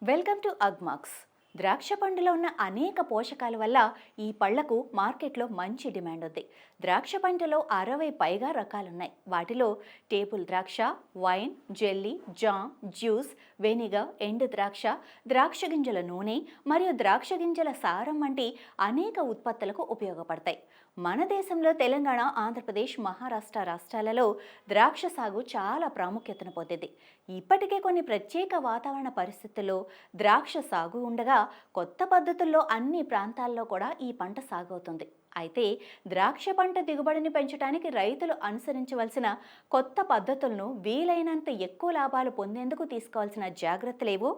Welcome to UGMARKS. ద్రాక్ష పండులో ఉన్న అనేక పోషకాల వల్ల ఈ పళ్ళకు మార్కెట్లో మంచి డిమాండ్ ఉంది. ద్రాక్ష పంటలో అరవై పైగా రకాలున్నాయి. వాటిలో టేబుల్ ద్రాక్ష wine jelly jam juice vinegar ఎండు ద్రాక్ష ద్రాక్ష గింజల నూనె మరియు ద్రాక్ష గింజల సారం వంటి అనేక ఉత్పత్తులకు ఉపయోగపడతాయి. మన దేశంలో తెలంగాణ ఆంధ్రప్రదేశ్ మహారాష్ట్ర రాష్ట్రాలలో ద్రాక్ష సాగు చాలా ప్రాముఖ్యతను పొందింది. ఇప్పటికే కొన్ని ప్రత్యేక వాతావరణ పరిస్థితుల్లో ద్రాక్ష సాగు ఉండగా కొత్త పద్ధతుల్లో అన్ని ప్రాంతాల్లో కూడా ఈ పంట సాగవుతుంది. అయితే ద్రాక్ష పంట దిగుబడిని పెంచడానికి రైతులు అనుసరించవలసిన కొత్త పద్ధతులను వీలైనంత ఎక్కువ లాభాలు పొందేందుకు తీసుకోవాల్సిన జాగ్రత్తలేవో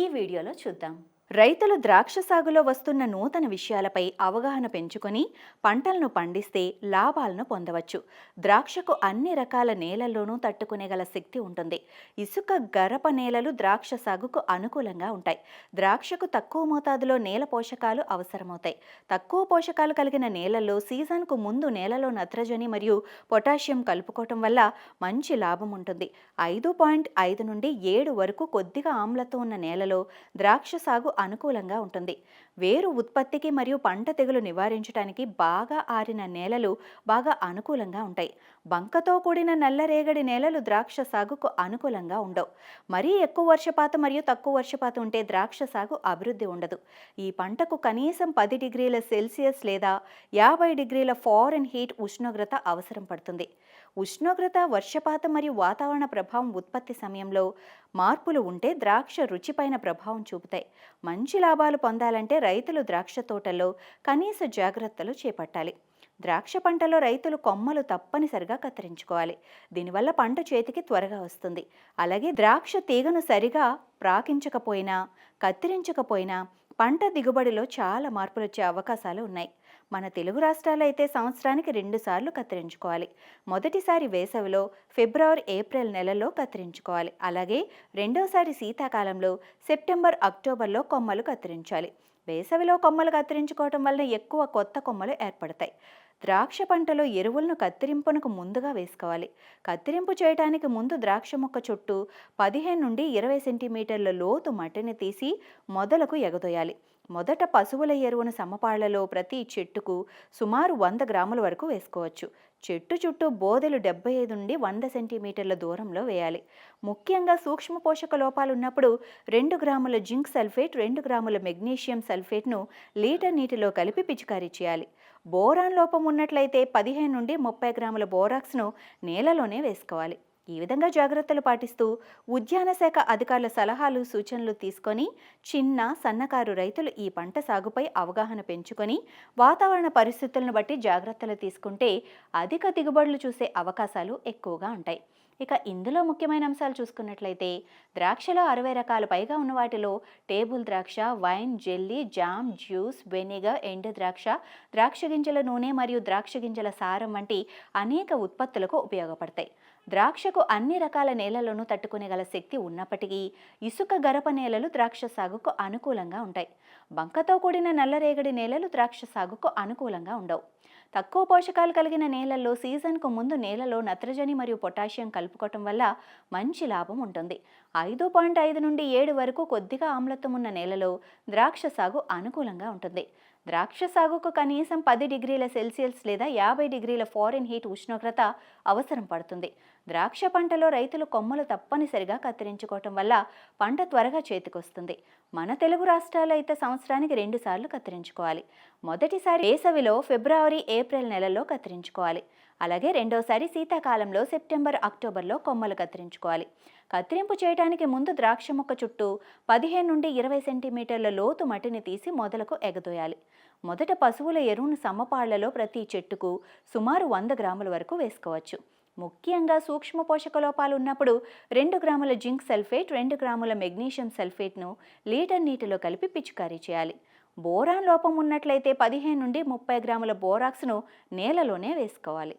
ఈ వీడియోలో చూద్దాం. రైతులు ద్రాక్ష సాగులో వస్తున్న నూతన విషయాలపై అవగాహన పెంచుకొని పంటలను పండిస్తే లాభాలను పొందవచ్చు. ద్రాక్షకు అన్ని రకాల నేలల్లోనూ తట్టుకునే గల శక్తి ఉంటుంది. ఇసుక గరప నేలలు ద్రాక్ష సాగుకు అనుకూలంగా ఉంటాయి. ద్రాక్షకు తక్కువ మోతాదులో నేల పోషకాలు అవసరమవుతాయి. తక్కువ పోషకాలు కలిగిన నేలల్లో సీజన్కు ముందు నేలలో నత్రజని మరియు పొటాషియం కలుపుకోవటం వల్ల మంచి లాభం ఉంటుంది. ఐదు పాయింట్ ఐదు నుండి ఏడు వరకు కొద్దిగా ఆమ్లతో ఉన్న నేలలో ద్రాక్ష సాగు అనుకూలంగా ఉంటుంది. వేరు ఉత్పత్తికి మరియు పంట తెగులు నివారించడానికి బాగా ఆరిన నేలలు బాగా అనుకూలంగా ఉంటాయి. బంకతో కూడిన నల్లరేగడి నేలలు ద్రాక్ష సాగుకు అనుకూలంగా ఉండవు. మరీ ఎక్కువ వర్షపాతం మరియు తక్కువ వర్షపాతం ఉంటే ద్రాక్ష సాగు అభివృద్ధి ఉండదు. ఈ పంటకు కనీసం పది డిగ్రీల సెల్సియస్ లేదా యాభై డిగ్రీల ఫారెన్ హీట్ ఉష్ణోగ్రత అవసరం పడుతుంది. ఉష్ణోగ్రత వర్షపాతం మరియు వాతావరణ ప్రభావం ఉత్పత్తి సమయంలో మార్పులు ఉంటే ద్రాక్ష రుచిపైన ప్రభావం చూపుతాయి. మంచి లాభాలు పొందాలంటే రైతులు ద్రాక్ష తోటల్లో కనీస జాగ్రత్తలు చేపట్టాలి. ద్రాక్ష పంటలో రైతులు కొమ్మలు తప్పనిసరిగా కత్తిరించుకోవాలి. దీనివల్ల పంట చేతికి త్వరగా వస్తుంది. అలాగే ద్రాక్ష తీగను సరిగా ప్రాకించకపోయినా కత్తిరించకపోయినా పంట దిగుబడిలో చాలా మార్పులు వచ్చే అవకాశాలు ఉన్నాయి. మన తెలుగు రాష్ట్రాలు అయితే సంవత్సరానికి రెండు సార్లు కత్తిరించుకోవాలి. మొదటిసారి వేసవిలో ఫిబ్రవరి ఏప్రిల్ నెలలో కత్తిరించుకోవాలి. అలాగే రెండోసారి శీతాకాలంలో సెప్టెంబర్ అక్టోబర్లో కొమ్మలు కత్తిరించాలి. వేసవిలో కొమ్మలు కత్తిరించుకోవటం వలన ఎక్కువ కొత్త కొమ్మలు ఏర్పడతాయి. ద్రాక్ష పంటలో ఎరువులను కత్తిరింపునకు ముందుగా వేసుకోవాలి. కత్తిరింపు చేయడానికి ముందు ద్రాక్ష మొక్క చుట్టూ పదిహేను నుండి ఇరవై సెంటీమీటర్ల లోతు మట్టిని తీసి మొదలకు ఎగదోయాలి. మొదట పశువుల ఎరువును సమపాళ్ళలో ప్రతి చెట్టుకు సుమారు వంద గ్రాముల వరకు వేసుకోవచ్చు. చెట్టు చుట్టూ బోదెలు డెబ్బై ఐదు నుండి వంద సెంటీమీటర్ల దూరంలో వేయాలి. ముఖ్యంగా సూక్ష్మ పోషక లోపాలు ఉన్నప్పుడు రెండు గ్రాముల జింక్ సల్ఫేట్ రెండు గ్రాముల మెగ్నీషియం సల్ఫేట్ను లీటర్ నీటిలో కలిపి పిచికారీ చేయాలి. బోరాన్ లోపం ఉన్నట్లయితే పదిహేను నుండి ముప్పై గ్రాముల బోరాక్స్ను నేలలోనే వేసుకోవాలి. ఈ విధంగా జాగ్రత్తలు పాటిస్తూ ఉద్యాన శాఖ అధికారుల సలహాలు సూచనలు తీసుకొని చిన్న సన్నకారు రైతులు ఈ పంట సాగుపై అవగాహన పెంచుకొని వాతావరణ పరిస్థితులను బట్టి జాగ్రత్తలు తీసుకుంటే అధిక దిగుబడులు చూసే అవకాశాలు ఎక్కువగా ఉంటాయి. ఇక ఇందులో ముఖ్యమైన అంశాలు చూసుకున్నట్లయితే ద్రాక్షలో అరవై రకాల పైగా ఉన్న వాటిలో టేబుల్ ద్రాక్ష wine jelly jam juice vinegar ఎండు ద్రాక్ష ద్రాక్ష గింజల నూనె మరియు ద్రాక్ష గింజల సారం వంటి అనేక ఉత్పత్తులకు ఉపయోగపడతాయి. ద్రాక్షకు అన్ని రకాల నేలలను తట్టుకునే గల శక్తి ఉన్నప్పటికీ ఇసుక గరప నేలలు ద్రాక్ష సాగుకు అనుకూలంగా ఉంటాయి. బంకతో కూడిన నల్లరేగడి నేలలు ద్రాక్ష సాగుకు అనుకూలంగా ఉండవు. తక్కువ పోషకాలు కలిగిన నేలల్లో సీజన్కు ముందు నేలలో నత్రజని మరియు పొటాషియం కలుపుకోవటం వల్ల మంచి లాభం ఉంటుంది. ఐదు పాయింట్ ఐదు నుండి ఏడు వరకు కొద్దిగా ఆమ్లత్వం ఉన్న నేలలో ద్రాక్ష సాగు అనుకూలంగా ఉంటుంది. ద్రాక్ష సాగుకు కనీసం పది డిగ్రీల సెల్సియస్ లేదా యాభై డిగ్రీల ఫారిన్ హీట్ ఉష్ణోగ్రత అవసరం పడుతుంది. ద్రాక్ష పంటలో రైతులు కొమ్మలు తప్పనిసరిగా కత్తిరించుకోవటం వల్ల పంట త్వరగా చేతికొస్తుంది. మన తెలుగు రాష్ట్రాల్లో అయితే సంవత్సరానికి రెండుసార్లు కత్తిరించుకోవాలి. మొదటిసారి వేసవిలో ఫిబ్రవరి ఏప్రిల్ నెలల్లో కత్తిరించుకోవాలి. అలాగే రెండోసారి శీతాకాలంలో సెప్టెంబర్ అక్టోబర్లో కొమ్మలు కత్తిరించుకోవాలి. కత్తిరింపు చేయడానికి ముందు ద్రాక్ష మొక్క చుట్టూ పదిహేను నుండి ఇరవై సెంటీమీటర్ల లోతు మట్టిని తీసి మొదలకు ఎగదోయాలి. మొదట పశువుల ఎరువును సమపాళ్ళలో ప్రతి చెట్టుకు సుమారు వంద గ్రాముల వరకు వేసుకోవచ్చు. ముఖ్యంగా సూక్ష్మ పోషక లోపాలు ఉన్నప్పుడు రెండు గ్రాముల జింక్ సల్ఫేట్ రెండు గ్రాముల మెగ్నీషియం సల్ఫేట్ను లీటర్ నీటిలో కలిపి పిచికారీ చేయాలి. బోరాన్ లోపం ఉన్నట్లయితే పదిహేను నుండి ముప్పై గ్రాముల బోరాక్స్ను నేలలోనే వేసుకోవాలి.